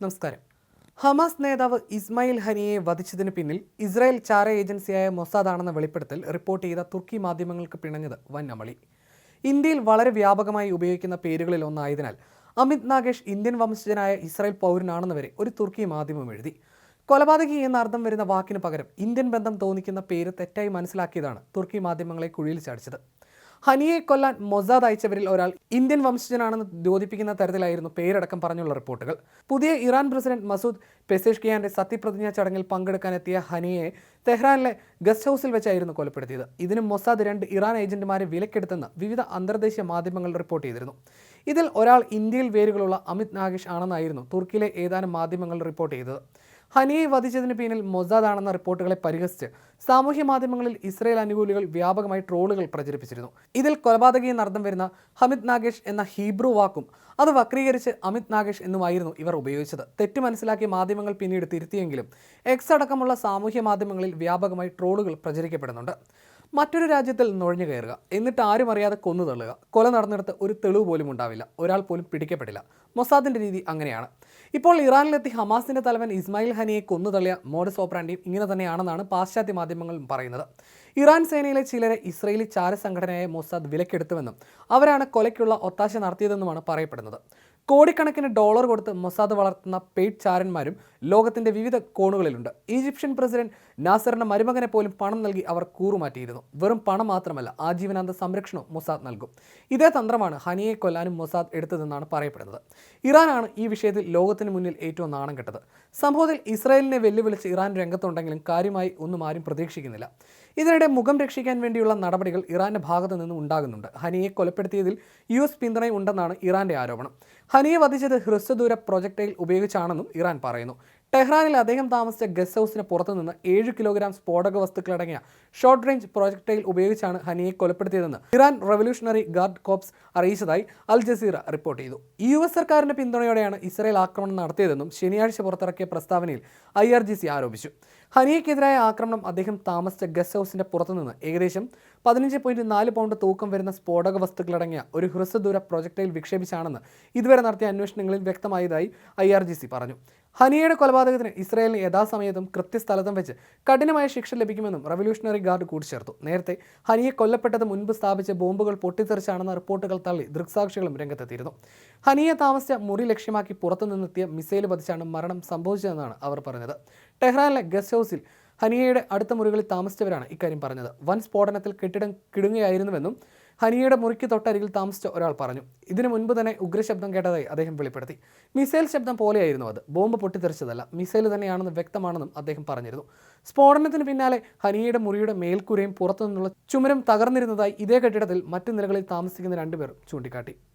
നമസ്കാരം. ഹമാസ് നേതാവ് ഇസ്മായിൽ ഹനിയെ വധിച്ചതിന് പിന്നിൽ ഇസ്രായേൽ ചാര ഏജൻസിയായ മൊസാദാണെന്ന വെളിപ്പെടുത്തൽ റിപ്പോർട്ട് ചെയ്ത തുർക്കി മാധ്യമങ്ങൾക്ക് പിണഞ്ഞത് വൻ അമളി ഇന്ത്യയിൽ വളരെ വ്യാപകമായി ഉപയോഗിക്കുന്ന പേരുകളിൽ ഒന്നായതിനാൽ അമിത് നാഗേഷ് ഇന്ത്യൻ വംശജനായ ഇസ്രായേൽ പൗരനാണെന്ന് വരെ ഒരു തുർക്കി മാധ്യമം എഴുതി. കൊലപാതകി എന്ന അർത്ഥം വരുന്ന വാക്കിന് പകരം ഇന്ത്യൻ ബന്ധം തോന്നിക്കുന്ന പേര് തെറ്റായി മനസ്സിലാക്കിയതാണ് തുർക്കി മാധ്യമങ്ങളെ കുഴിയിൽ ചാടിച്ചത്. ഹനിയെ കൊല്ലാൻ മൊസാദ് അയച്ചവരിൽ ഒരാൾ ഇന്ത്യൻ വംശജനാണെന്ന് ദ്യോതിപ്പിക്കുന്ന തരത്തിലായിരുന്നു പേരടക്കം പറഞ്ഞുള്ള റിപ്പോർട്ടുകൾ. പുതിയ ഇറാൻ പ്രസിഡന്റ് മസൂദ് പെസേഷ്കിയാന്റെ സത്യപ്രതിജ്ഞാ ചടങ്ങിൽ പങ്കെടുക്കാനെത്തിയ ഹനിയെ തെഹ്റാനിലെ ഗസ്റ്റ് ഹൗസിൽ വെച്ചായിരുന്നു കൊലപ്പെടുത്തിയത്. ഇതിന് മൊസാദ് രണ്ട് ഇറാൻ ഏജന്റുമാരെ വിലക്കെടുത്തെന്ന് വിവിധ അന്തർദേശീയ മാധ്യമങ്ങൾ റിപ്പോർട്ട് ചെയ്തിരുന്നു. ഇതിൽ ഒരാൾ ഇന്ത്യയിൽ വേരുകളുള്ള അമിത് നാഗേഷ് ആണെന്നായിരുന്നു തുർക്കിയിലെ ഏതാനും മാധ്യമങ്ങൾ റിപ്പോർട്ട് ചെയ്തത്. ഹനിയെ വധിച്ചതിന് പിന്നിൽ മൊസാദ് ആണെന്ന റിപ്പോർട്ടുകളെ പരിഹസിച്ച് സാമൂഹ്യ മാധ്യമങ്ങളിൽ ഇസ്രയേൽ അനുകൂലികൾ വ്യാപകമായി ട്രോളുകൾ പ്രചരിപ്പിച്ചിരുന്നു. ഇതിൽ കൊലപാതകയെന്ന് നടന്നു വരുന്ന ഹമിദ് നാഗേഷ് എന്ന ഹീബ്രു വാക്കും അത് വക്രീകരിച്ച് അമിത് നാഗേഷ് എന്നുമായിരുന്നു ഇവർ ഉപയോഗിച്ചത്. തെറ്റ് മനസ്സിലാക്കിയ മാധ്യമങ്ങൾ പിന്നീട് തിരുത്തിയെങ്കിലും എക്സ് അടക്കമുള്ള സാമൂഹ്യ മാധ്യമങ്ങളിൽ വ്യാപകമായി ട്രോളുകൾ പ്രചരിക്കപ്പെടുന്നുണ്ട്. മറ്റൊരു രാജ്യത്തിൽ നുഴഞ്ഞു കയറുക. എന്നിട്ട് ആരും അറിയാതെ കൊന്നു തള്ളുക. കൊല നടന്നിടത്ത് ഒരു തെളിവ് പോലും ഉണ്ടാവില്ല. ഒരാൾ പോലും പിടിക്കപ്പെടില്ല മൊസാദിന്റെ രീതി അങ്ങനെയാണ്. ഇപ്പോൾ ഇറാനിലെത്തി ഹമാസിന്റെ തലവൻ ഇസ്മായിൽ ഹനിയെ കൊന്നു തള്ളിയ മോഡസ് ഓപ്പറാൻഡിയും ഇങ്ങനെ തന്നെയാണെന്നാണ് പാശ്ചാത്യ മാധ്യമങ്ങൾ പറയുന്നത്. ഇറാൻ സേനയിലെ ചിലരെ ഇസ്രയേലി ചാരസംഘടനയായ മൊസാദ് വിലക്കെടുത്തുവെന്നും അവരാണ് കൊലയ്ക്കുള്ള ഒത്താശ നടത്തിയതെന്നുമാണ് പറയപ്പെടുന്നത്. കോടിക്കണക്കിന് ഡോളർ കൊടുത്ത് മൊസാദ് വളർത്തുന്ന പെയ്ഡ് ചാരന്മാരും ലോകത്തിന്റെ വിവിധ കോണുകളിലുണ്ട്. ഈജിപ്ഷ്യൻ പ്രസിഡന്റ് നാസറിന്റെ മരുമകനെ പോലും പണം നൽകി അവർ കൂറുമാറ്റിയിരുന്നു. വെറും പണം മാത്രമല്ല ആജീവനാന്ത സംരക്ഷണവും മൊസാദ് നൽകും. ഇതേ തന്ത്രമാണ് ഹനിയെ കൊല്ലാനും മൊസാദ് എടുത്തതെന്നാണ് പറയപ്പെടുന്നത്. ഇറാനാണ് ഈ വിഷയത്തിൽ ലോകത്തിന് മുന്നിൽ ഏറ്റവും നാണം കെട്ടത്. സംഭവത്തിൽ ഇസ്രായേലിനെ വെല്ലുവിളിച്ച് ഇറാൻ രംഗത്തുണ്ടെങ്കിലും കാര്യമായി ഒന്നും ആരും പ്രതീക്ഷിക്കുന്നില്ല. ഇതിനിടെ മുഖം രക്ഷിക്കാൻ വേണ്ടിയുള്ള നടപടികൾ ഇറാന്റെ ഭാഗത്തു നിന്നും ഉണ്ടാകുന്നുണ്ട്. ഹനിയെ കൊലപ്പെടുത്തിയതിൽ യു എസ് പിന്തുണയുണ്ടെന്നാണ് ഇറാന്റെ ആരോപണം. ഹനിയെ വധിച്ചത് ഹ്രസ്വദൂര പ്രൊജക്ടൈൽ ഉപയോഗിച്ചാണെന്നും ഇറാൻ പറയുന്നു. ടെഹ്റാനിൽ അദ്ദേഹം താമസിച്ച ഗസ്റ്റ് ഹൗസിന് പുറത്തുനിന്ന് ഏഴ് കിലോഗ്രാം സ്ഫോടക വസ്തുക്കളടങ്ങിയ ഷോർട്ട് റേഞ്ച് പ്രൊജക്ടൈൽ ഉപയോഗിച്ചാണ് ഹനിയെ കൊലപ്പെടുത്തിയതെന്ന് ഇറാൻ റവല്യൂഷണറി ഗാർഡ് കോപ്സ് അറിയിച്ചതായി അൽ ജസീറ റിപ്പോർട്ട് ചെയ്തു. യു എസ് സർക്കാരിന്റെ പിന്തുണയോടെയാണ് ഇസ്രായേൽ ആക്രമണം നടത്തിയതെന്നും ശനിയാഴ്ച പുറത്തിറക്കിയ പ്രസ്താവനയിൽ ഐ ആർ ജി സി ആരോപിച്ചു. ഹനിയക്കെതിരായ ആക്രമണം അദ്ദേഹം താമസിച്ച ഗസ്റ്റ് ഹൗസിന്റെ പുറത്തുനിന്ന് ഏകദേശം പതിനഞ്ച് പോയിന്റ് നാല് പൗണ്ട് തൂക്കം വരുന്ന സ്ഫോടക വസ്തുക്കളടങ്ങിയ ഒരു ഹ്രസ്വദൂര പ്രൊജക്ടൈൽ വിക്ഷേപിച്ചാണെന്ന് ഇതുവരെ നടത്തിയ അന്വേഷണങ്ങളിൽ വ്യക്തമായതായി ഐ ആർ ജി സി പറഞ്ഞു. ഹനിയയുടെ കൊലപാതകത്തിന് ഇസ്രായേലിന് യഥാസമയത്തും കൃത്യസ്ഥലത്തും വെച്ച് കഠിനമായ ശിക്ഷ ലഭിക്കുമെന്നും റവല്യൂഷണറി ഗാർഡ് കൂട്ടിച്ചേർത്തു. നേരത്തെ ഹനിയെ കൊല്ലപ്പെട്ടത് മുൻപ് സ്ഥാപിച്ച ബോംബുകൾ പൊട്ടിത്തെറിച്ചാണെന്ന റിപ്പോർട്ടുകൾ തള്ളി ദൃക്സാക്ഷികളും രംഗത്തെത്തിയിരുന്നു. ഹനിയെ താമസിച്ച മുറി ലക്ഷ്യമാക്കി പുറത്തുനിന്നെത്തിയ മിസൈൽ പതിച്ചാണ് മരണം സംഭവിച്ചതെന്നാണ് അവർ പറഞ്ഞത്. ടെഹ്റാനിലെ ഗസ്റ്റ് ഹൗസിൽ ഹനിയയുടെ അടുത്ത മുറികളിൽ താമസിച്ചവരാണ് ഇക്കാര്യം പറഞ്ഞത്. വൻ സ്ഫോടനത്തിൽ കെട്ടിടം കിടുങ്ങുകയായിരുന്നുവെന്നും ഹനിയയുടെ മുറിക്ക് തൊട്ടരികിൽ താമസിച്ച ഒരാൾ പറഞ്ഞു. ഇതിനു മുൻപ് തന്നെ ഉഗ്രശബ്ദം കേട്ടതായി അദ്ദേഹം വെളിപ്പെടുത്തി. മിസൈൽ ശബ്ദം പോലെയായിരുന്നു അത്. ബോംബ് പൊട്ടിത്തെറിച്ചതല്ല. മിസൈൽ തന്നെയാണെന്ന് വ്യക്തമാണെന്നും അദ്ദേഹം പറഞ്ഞിരുന്നു. സ്ഫോടനത്തിന് പിന്നാലെ ഹനിയയുടെ മുറിയുടെ മേൽക്കൂരയും പുറത്തുനിന്നുള്ള ചുമരം തകർന്നിരുന്നതായി ഇതേ കെട്ടിടത്തിൽ മറ്റു നിലകളിൽ താമസിക്കുന്ന രണ്ടുപേർ ചൂണ്ടിക്കാട്ടി.